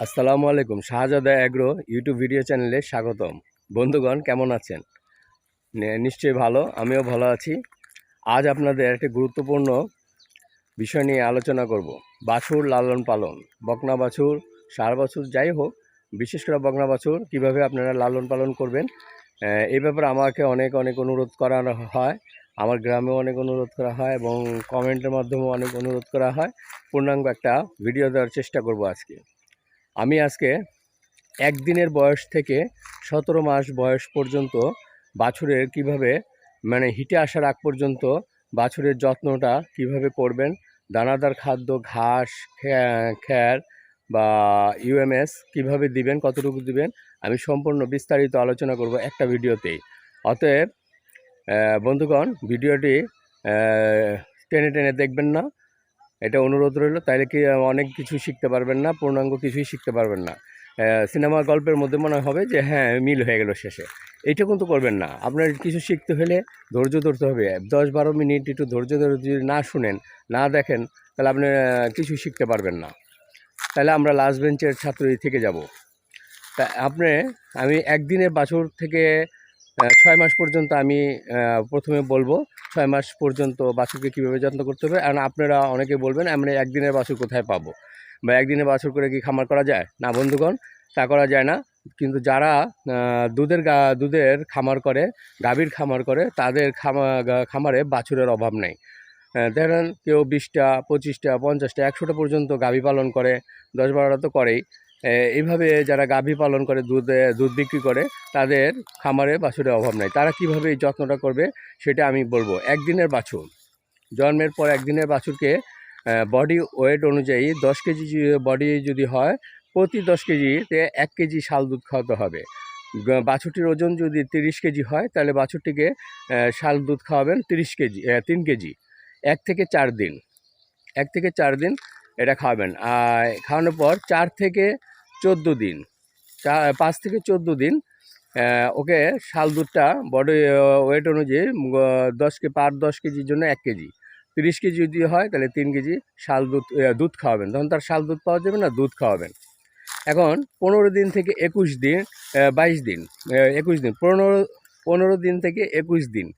আসসালামু আলাইকুম, শাহজাদা agro YouTube video চ্যানেলে স্বাগতম। বন্ধুগণ, কেমন আছেন? নিশ্চয়ই ভালো, আমিও ভালো আছি। আজ আপনাদের একটি গুরুত্বপূর্ণ বিষয় নিয়ে আলোচনা করব। বাছুর লালন পালন, বকনা বাছুর সার বাছুর, যাই হোক, বিশেষ করে বকনা বাছুর, কীভাবে আপনারা লালন পালন করবেন এই ব্যাপারে আমাকে অনেক অনেক অনুরোধ করানো হয়, আমার গ্রামেও অনেক অনুরোধ করা হয় এবং কমেন্টের মাধ্যমেও অনেক অনুরোধ করা হয়। পূর্ণাঙ্গ একটা ভিডিও দেওয়ার চেষ্টা করব আজকে। আমি আজকে একদিনের বয়স থেকে সতেরো মাস বয়স পর্যন্ত বাছুরের কীভাবে মানে হিটে আসার আগ পর্যন্ত বাছুরের যত্নটা কীভাবে করবেন, দানাদার খাদ্য, ঘাস খ্যা- খ্যার বা ইউএমএস কীভাবে দিবেন, কতটুকু দিবেন, আমি সম্পূর্ণ বিস্তারিত আলোচনা করব একটা ভিডিওতেই। অতএব বন্ধুগণ, ভিডিওটি টেনে টেনে দেখবেন না এটা অনুরোধ রইল। তাইলে কি অনেক কিছু শিখতে পারবেন না, পূর্ণাঙ্গ কিছুই শিখতে পারবেন না। সিনেমা গল্পের মধ্যে মনে হবে যে হ্যাঁ মিল হয়ে গেল শেষে। এইটা কিন্তু করবেন না। আপনার কিছু শিখতে হলে ধৈর্য ধরতে হবে। দশ বারো মিনিট একটু ধৈর্য ধরে যদি না শুনেন, না দেখেন, তাহলে আপনি কিছু শিখতে পারবেন না। তাহলে আমরা লাস্ট বেঞ্চের ছাত্রই থেকে যাব। তা আপনি, আমি একদিনের বাছুর থেকে ছয় মাস পর্যন্ত আমি প্রথমে বলব, ছয় মাস পর্যন্ত বাছুরকে কীভাবে যত্ন করতে হবে। আর আপনারা অনেকে বলবেন আমরা একদিনের বাছুর কোথায় পাবো? বা একদিনের বাছুর করে কি খামার করা যায়? না বন্ধুগণ, তা করা যায় না। কিন্তু যারা দুধের গা, দুধের খামার করে, গাভীর খামার করে, তাদের খামা খামারে বাছুরের অভাব নেই। দেখেন কেউ বিশটা, পঁচিশটা, পঞ্চাশটা, একশোটা পর্যন্ত গাভী পালন করে, দশ বারোটা তো করেই। এইভাবে যারা গাভী পালন করে, দুধ দুধ বিক্রি করে, তাদের খামারে বাছুরের অভাব নাই। তারা কীভাবে এই যত্নটা করবে সেটা আমি বলব। একদিনের বাছুর, জন্মের পর একদিনের বাছুরকে বডি ওয়েট অনুযায়ী দশ কেজি বডি যদি হয়, প্রতি দশ কেজিতে এক কেজি শাল দুধ খাওয়াতে হবে। বাছুরটির ওজন যদি তিরিশ কেজি হয়, তাহলে বাছুরটিকে শাল দুধ খাওয়াবেন তিরিশ কেজি তিন কেজি। এক থেকে চার দিন, এক থেকে চার দিন এটা খাওয়াবেন। আর খাওয়ানোর পর চার থেকে চোদ্দ দিন। চার পাঁচ থেকে চোদ্দ দিন ওকে শাল দুধটা বডি ওয়েট অনুযায়ী দশ কে, পার দশ কেজির জন্য এক কেজি। তিরিশ কেজি যদি হয়, তাহলে তিন কেজি শাল দুধ দুধ খাওয়াবেন। তখন তার শাল দুধ পাওয়া যাবে না, দুধ খাওয়াবেন। এখন পনেরো দিন থেকে একুশ দিন বাইশ দিন একুশ দিন, পনেরো পনেরো দিন থেকে একুশ দিন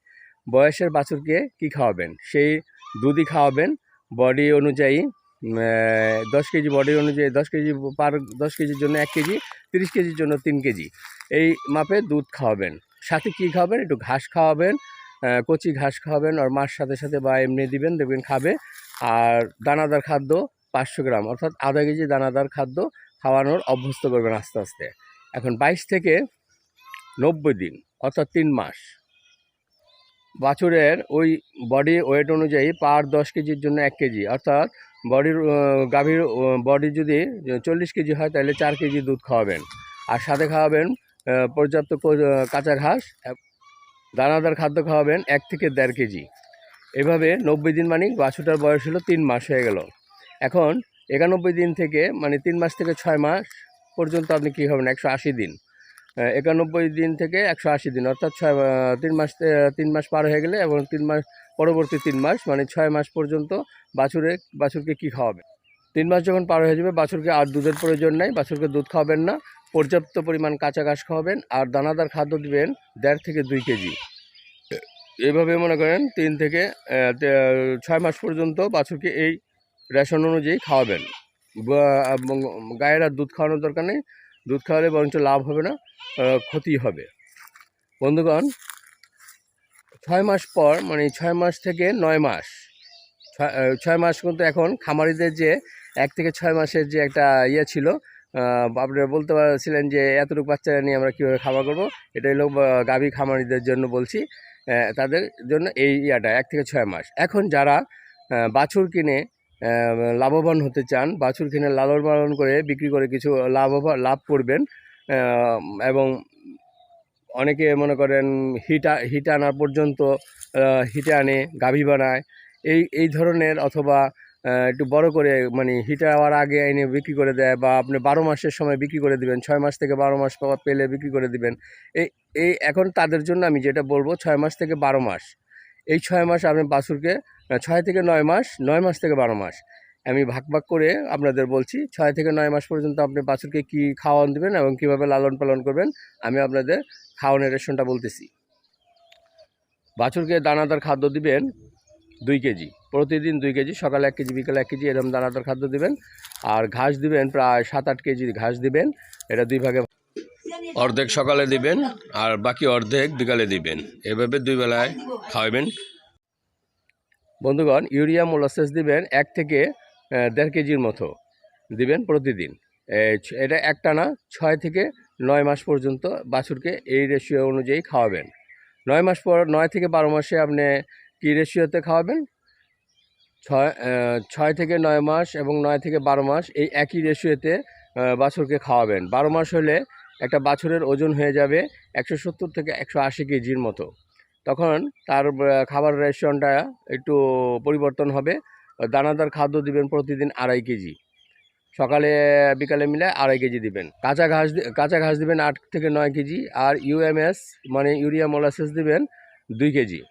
বয়সের বাছুরকে কি খাওয়াবেন? সেই দুধই খাওয়াবেন। বডি অনুযায়ী দশ কেজি বডি অনুযায়ী দশ কেজি পার দশ কেজির জন্য এক কেজি, তিরিশ কেজির জন্য তিন কেজি। এই মাপে দুধ খাওয়াবেন। সাথে কী খাওয়াবেন? একটু ঘাস খাওয়াবেন কচি ঘাস খাওয়াবেন, আর মার সাথে সাথে বা এমনি দিবেন, দেখবেন খাবে। আর দানাদার খাদ্য পাঁচশো গ্রাম, অর্থাৎ আধা কেজি দানাদার খাদ্য খাওয়ানোর অভ্যস্ত করবেন আস্তে আস্তে। এখন বাইশ থেকে নব্বই দিন, অর্থাৎ তিন মাস। বাছুরের ওই বডি ওয়েট অনুযায়ী পার দশ কেজির জন্য এক কেজি, অর্থাৎ বডির গাভীর বডি যদি চল্লিশ কেজি হয়, তাহলে চার কেজি দুধ খাওয়াবেন। আর সাথে খাওয়াবেন পর্যাপ্ত কাঁচা ঘাস দানাদার খাদ্য খাওয়াবেন, এক থেকে দেড় কেজি। এভাবে নব্বই দিন মানে বাছুটার বয়স হলো তিন মাস হয়ে গেল। এখন একানব্বই দিন থেকে মানে তিন মাস থেকে ছয় মাস পর্যন্ত আপনি কী হবেন? একশো আশি দিন। একানব্বই দিন থেকে একশো আশি দিন, অর্থাৎ ছয় তিন মাস তিন মাস পার হয়ে গেলে এবং তিন মাস পরবর্তী তিন মাস মানে ছয় মাস পর্যন্ত বাছুরে, বাছুরকে কী খাওয়াবে? তিন মাস যখন পার হয়ে যাবে, বাছুরকে আর দুধের প্রয়োজন নাই, বাছুরকে দুধ খাওয়াবেন না, পর্যাপ্ত পরিমাণ কাঁচা ঘাস খাওয়াবেন আর দানাদার খাদ্য দিবেন দেড় থেকে দুই কেজি। এভাবে মনে করেন তিন থেকে ছয় মাস পর্যন্ত বাছুরকে এই রেশন অনুযায়ী খাওয়াবেন। গায়ের আর দুধ খাওয়ানোর দরকার নেই। দুধ খাওয়ালে বরঞ্চ লাভ হবে না ক্ষতি হবে। বন্ধুগণ ছয় মাস পর মানে ছয় মাস থেকে নয় মাস ছয় মাস কিন্তু এখন খামারিদের যে এক থেকে ছয় মাসের যে একটা ইয়ে ছিল আহ, আপনারা বলতে পারছিলেন যে এতটুকু বাচ্চা নিয়ে আমরা কীভাবে খাওয়া করব? এটা হলো গাভী খামারিদের জন্য বলছি তাদের জন্য এই ইয়াটা এক থেকে ছয় মাস। এখন যারা বাছুর কিনে লাভবান হতে চান বাছুর কিনে লালন পালন করে বিক্রি করে কিছু লাভবান লাভ করবেন এবং অনেকে মনে করেন হিট হিট আনা পর্যন্ত হিটে আনে, গাভী বানায়। এই এই ধরনের অথবা একটু বড় করে মানে হিটে হওয়ার আগে এনে বিক্রি করে দেয় বা আপনি বারো মাসের সময় বিক্রি করে দিবেন, ছয় মাস থেকে বারো মাস পেলে বিক্রি করে দিবেন। এই এই এখন তাদের জন্য আমি যেটা বলব, ছয় মাস থেকে বারো মাস। এই ছয় মাস আপনি বাছুরকে, ছয় থেকে নয় মাস নয় মাস থেকে বারো মাস। আমি ভাগ ভাগ করে আপনাদের বলছি, ছয় থেকে নয় মাস পর্যন্ত আপনি বাছুরকে কী খাওয়ান দেবেন এবং কীভাবে লালন পালন করবেন, আমি আপনাদের খাওয়ানোর রেশনটা বলতেছি। বাছুরকে দানাদার খাদ্য দিবেন দুই কেজি, প্রতিদিন দুই কেজি, সকালে এক কেজি, বিকালে এক কেজি, এরকম দানাদার খাদ্য দিবেন। আর ঘাস দিবেন প্রায় সাত আট কেজি ঘাস দিবেন, এটা দুই ভাগে অর্ধেক সকালে দিবেন আর বাকি অর্ধেক বিকালে দিবেন। এভাবে দুই বেলায় খাওয়াবেন। বন্ধুগণ, ইউরিয়া মোলাসেস দিবেন এক থেকে দেড় কেজির মতো দিবেন প্রতিদিন। এটা একটানা ছয় থেকে নয় মাস পর্যন্ত বাছুরকে এই রেশিও অনুযায়ী খাওয়াবেন। নয় মাস পর, নয় থেকে বারো মাসে আপনি কী রেশিওতে খাওয়াবেন? ছয় ছয় থেকে নয় মাস এবং নয় থেকে বারো মাস এই একই রেশিওতে বাছুরকে খাওয়াবেন। বারো মাস হলে একটা বাছুরের ওজন হয়ে যাবে একশো সত্তর থেকে একশো আশি কেজির মতো। তখন তার খাবার রেশনটা একটু পরিবর্তন হবে। দানাদার খাদ্য দিবেন প্রতিদিন আড়াই কেজি। সকালে, বিকালে মিলে আড়াই কেজি দিবেন। কাঁচা ঘাস কাঁচা ঘাস দিবেন আট থেকে নয় কেজি আর ইউএমএস মানে ইউরিয়া মোলাসেস দিবেন দুই কেজি।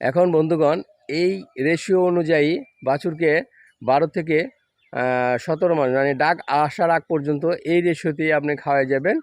এখন বন্ধুগণ, এই রেশিও অনুযায়ী বাছুরকে বারো থেকে সতেরো মাস মানে ডাক আসার আগ পর্যন্ত এই রেশিওতেই আপনি খাওয়াই যাবেন।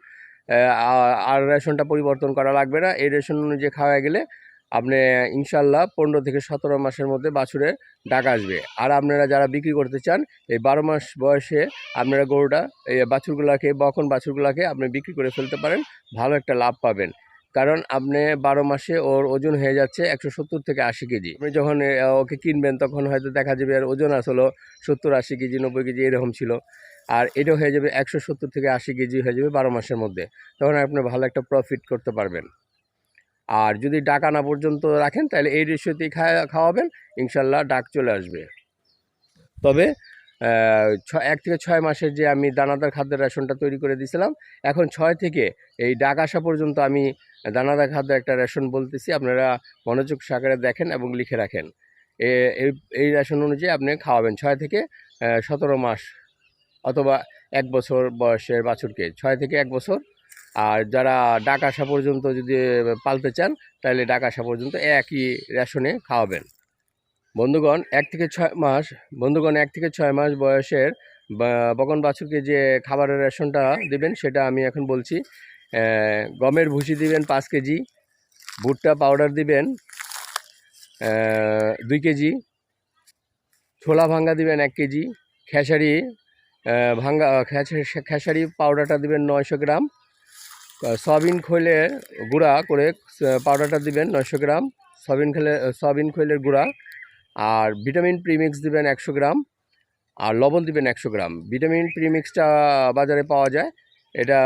আর- রেশনটা পরিবর্তন করা লাগবে না। এই রেশন অনুযায়ী খাওয়া গেলে আপনি ইনশাল্লাহ পনেরো থেকে সতেরো মাসের মধ্যে বাছুরের ডাক আসবে। আর আপনারা যারা বিক্রি করতে চান, এই বারো মাস বয়সে আপনারা গরুটা, এই বাছুরগুলাকে, বখন বাছুরগুলাকে আপনি বিক্রি করে ফেলতে পারেন, ভালো একটা লাভ পাবেন। কারণ আপনি বারো মাসে ওর ওজন হয়ে যাচ্ছে একশো সত্তর থেকে আশি কেজি। আপনি যখন ওকে কিনবেন, তখন হয়তো দেখা যাবে আর ওজন আসলো সত্তর, আশি কেজি, নব্বই কেজি, এরকম ছিল। আর এটা হয়ে যাবে একশো সত্তর থেকে আশি কেজি হয়ে যাবে বারো মাসের মধ্যে। তখন আপনি ভালো একটা প্রফিট করতে পারবেন। আর যদি ডাক আনা পর্যন্ত রাখেন, তাহলে এই রেশিওতেই খাওয়া খাওয়াবেন, ইনশাল্লাহ ডাক চলে আসবে। তবে ছ- এক থেকে ছয় মাসের যে আমি দানাদার খাদ্যের রেশনটা তৈরি করে দিয়েছিলাম, এখন ছয় থেকে এই ডাক আসা পর্যন্ত আমি দানাদার খাদ্য একটা রেশন বলতেছি, আপনারা মনোযোগ সহকারে দেখেন এবং লিখে রাখেন। এই রেশন অনুযায়ী আপনি খাওয়াবেন ছয় থেকে সতেরো মাস অথবা এক বছর বয়সের বাছুরকে, ছয় থেকে এক বছর আর যারা ডাক আসা পর্যন্ত যদি পালতে চান, তাহলে ডাক আসা পর্যন্ত একই রেশনে খাওয়াবেন। বন্ধুগণ, এক থেকে ছয় মাস, বন্ধুগণ, এক থেকে ছয় মাস বয়সের বকন বাছুরকে যে খাবারের রেশনটা দিবেন, সেটা আমি এখন বলছি গমের ভুসি দিবেন পাঁচ কেজি, ভুট্টা পাউডার দিবেন দুই কেজি, ছোলা ভাঙ্গা দিবেন এক কেজি, খেসারি ভাঙ্গা খেসারি পাউডারটা দিবেন নয়শো গ্রাম সয়াবিন খৈলের গুঁড়া করে পাউডারটা দিবেন নয়শো গ্রাম। সয়াবিন খৈলে, সয়াবিন খৈলের গুঁড়া আর ভিটামিন প্রিমিক্স দিবেন একশো গ্রাম আর লবণ দিবেন একশো গ্রাম। ভিটামিন প্রিমিক্সটা বাজারে পাওয়া যায়। এটা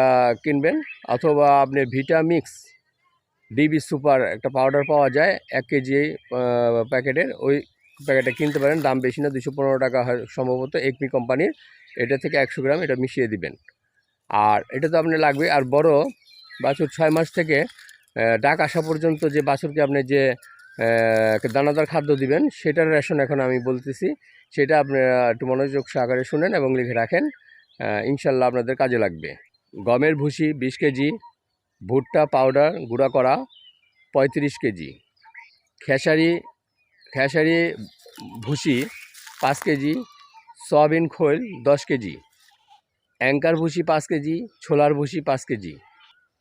কিনবেন অথবা আপনি ভিটামিক্স ডিবি সুপার একটা পাউডার পাওয়া যায় এক কেজি প্যাকেটের। ওই প্যাকেটটা কিনতে পারেন, দাম বেশি না দুশো পনেরো টাকা হয় সম্ভবত একমি কোম্পানির। এটা থেকে একশো গ্রাম এটা মিশিয়ে দিবেন। আর এটা তো আপনি লাগবে, আর বড় বাছুর ছয় মাস থেকে ডাক আসা পর্যন্ত যে বাছুরকে আপনি যে দানাদার খাদ্য দিবেন, সেটার রেশন এখন আমি বলতেছি। সেটা আপনারা একটু মনোযোগ সহকারে শুনেন এবং লিখে রাখেন। ইনশাল্লাহ আপনাদের কাজে লাগবে। গমের ভুসি বিশ কেজি, ভুট্টা পাউডার গুঁড়া করা পঁয়ত্রিশ কেজি, খেসারি খেসারি ভুসি পাঁচ কেজি, সয়াবিন খোল দশ কেজি, অ্যাঙ্কার ভুসি পাঁচ কেজি, ছোলার ভুসি পাঁচ কেজি।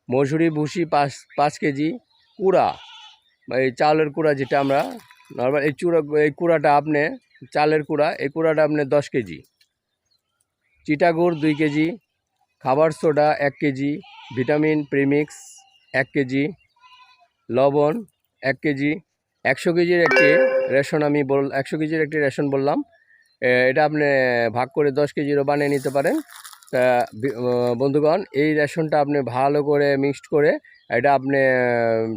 মসুরি, ভুসি, পাঁচ পাঁচ কেজি কুড়া এই চালের কুড়া যেটা আমরা নর্মাল এই চূড়া, এই কুড়াটা আপনি, চালের কুড়া, এই কুড়াটা আপনি দশ কেজি। চিটাগুড় দুই কেজি, খাবার সোডা এক কেজি, ভিটামিন, প্রিমিক্স এক কেজি, লবণ এক কেজি, একশো কেজির একটি রেশন আমি বল, একশো কেজির একটি রেশন বললাম এটা আপনি ভাগ করে দশ কেজিরও বানিয়ে নিতে পারেন। তা বন্ধুগণ, এই রেশনটা আপনি ভালো করে মিক্সড করে এটা আপনি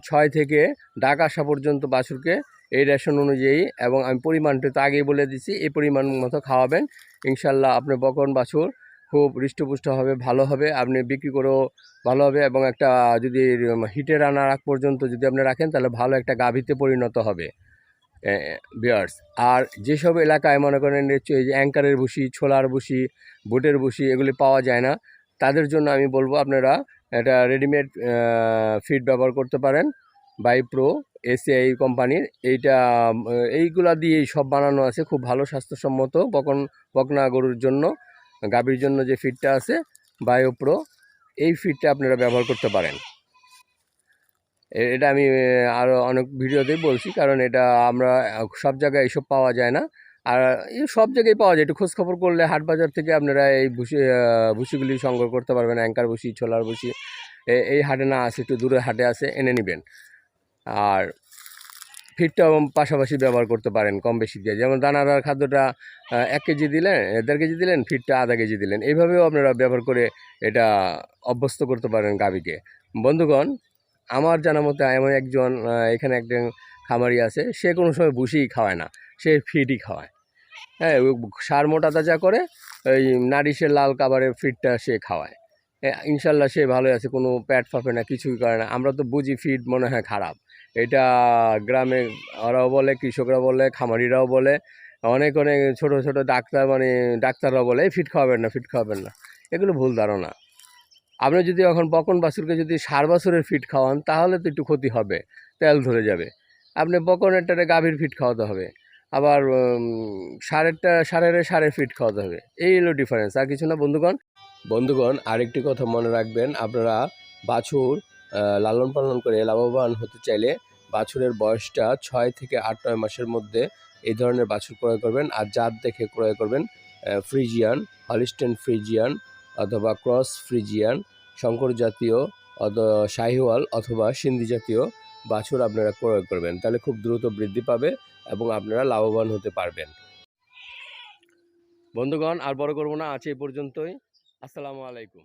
ছয় থেকে ডাক আসা পর্যন্ত বাছুরকে এই রেশন অনুযায়ী এবং আমি পরিমাণটা তো আগেই বলে দিছি এই পরিমাণ মতো খাওয়াবেন। ইনশাল্লাহ আপনি বকন বাছুর খুব হৃষ্টপুষ্ট হবে, ভালো হবে, আপনি বিক্রি করেও ভালো হবে এবং একটা যদি হিটে রান্নার আগ পর্যন্ত যদি আপনি রাখেন তাহলে ভালো একটা গাভীতে পরিণত হবে। বিয়ার্স আর যেসব এলাকায় মনে করেন এই যে অ্যাঙ্কারের ভুসি ছোলার ভুসি বুটের ভুসি এগুলি পাওয়া যায় না, তাদের জন্য আমি বলব আপনারা এটা রেডিমেড ফিড ব্যবহার করতে পারেন বাই প্রো এসিআই কোম্পানির। এইটা, এইগুলা দিয়েই সব বানানো আছে, খুব ভালো, স্বাস্থ্যসম্মত, বকন, বকনা গরুর জন্য, গাভীর জন্য যে ফিডটা আছে বায়ো প্রো এই ফিডটা আপনারা ব্যবহার করতে পারেন। এটা আমি আরও অনেক ভিডিওতেই বলছি। কারণ এটা আমরা সব জায়গায় এইসব পাওয়া যায় না। আর এই সব জায়গায় পাওয়া যায়। একটু খোঁজখবর করলে হাট বাজার থেকে আপনারা এই ভুসি ভুসিগুলি সংগ্রহ করতে পারবেন। অ্যাঙ্কার ভুসি, ছোলার ভুসি এই হাটে না আছে একটু দূরে হাটে আছে এনে নেবেন। আর ফিডটাও পাশাপাশি ব্যবহার করতে পারেন, কম বেশি দিয়ে। যেমন দানাদার খাদ্যটা এক কেজি দিলেন দেড় কেজি দিলেন ফিডটা আধা কেজি দিলেন। এইভাবেও আপনারা ব্যবহার করে এটা অভ্যস্ত করতে পারেন গাভীকে। বন্ধুগণ আমার জানা মতে এমন একজন এখানে একজন খামারি আছে, সে কোনো সময় বুসিই খাওয়ায় না, সে ফিডই খাওয়ায়। হ্যাঁ সার মোটা তাজা করে, ওই নারিশের লাল কাবারের ফিডটা সে খাওয়ায়। ইনশাল্লাহ সে ভালোই আছে, কোনো প্যাট ফাঁপে না, কিছুই করে না। আমরা তো বুঝি ফিড মনে হয় খারাপ। এটা গ্রামে ওরাও বলে কৃষকরা বলে, খামারিরাও বলে, অনেক অনেক ছোট ছোট ডাক্তার মানে ডাক্তাররাও বলে, "এই ফিট খাওয়াবেন না ফিট খাওয়াবেন না। এগুলো ভুল ধারণা। আপনি যদি এখন বকন বাছুরকে যদি সার বাছুরের ফিট খাওয়ান, তাহলে তো একটু ক্ষতি হবে, তেল ধরে যাবে। আপনি বকনেরটারে গাভীর ফিট খাওয়াতে হবে, আবার সারেরটা সারের সারের ফিট খাওয়াতে হবে। এই হলো ডিফারেন্স আর কিছু না বন্ধুগণ? বন্ধুগণ, আরেকটি কথা মনে রাখবেন, আপনারা বাছুর লালন পালন করে লাভবান হতে চাইলে বাছুরের বয়সটা ছয় থেকে আট, নয় মাসের মধ্যে এই ধরনের বাছুর ক্রয় করবেন, আর জাত দেখে ক্রয় করবেন ফ্রিজিয়ান, হলিস্টেন ফ্রিজিয়ান অথবা ক্রস ফ্রিজিয়ান, শঙ্কর জাতীয় শাহিওয়াল অথবা সিন্ধি জাতীয় বাছুর আপনারা প্রয়োগ করবেন। তাহলে খুব দ্রুত বৃদ্ধি পাবে এবং আপনারা লাভবান হতে পারবেন। বন্ধুগণ, আর বড় করব না আছে এই পর্যন্তই। আসসালামু আলাইকুম।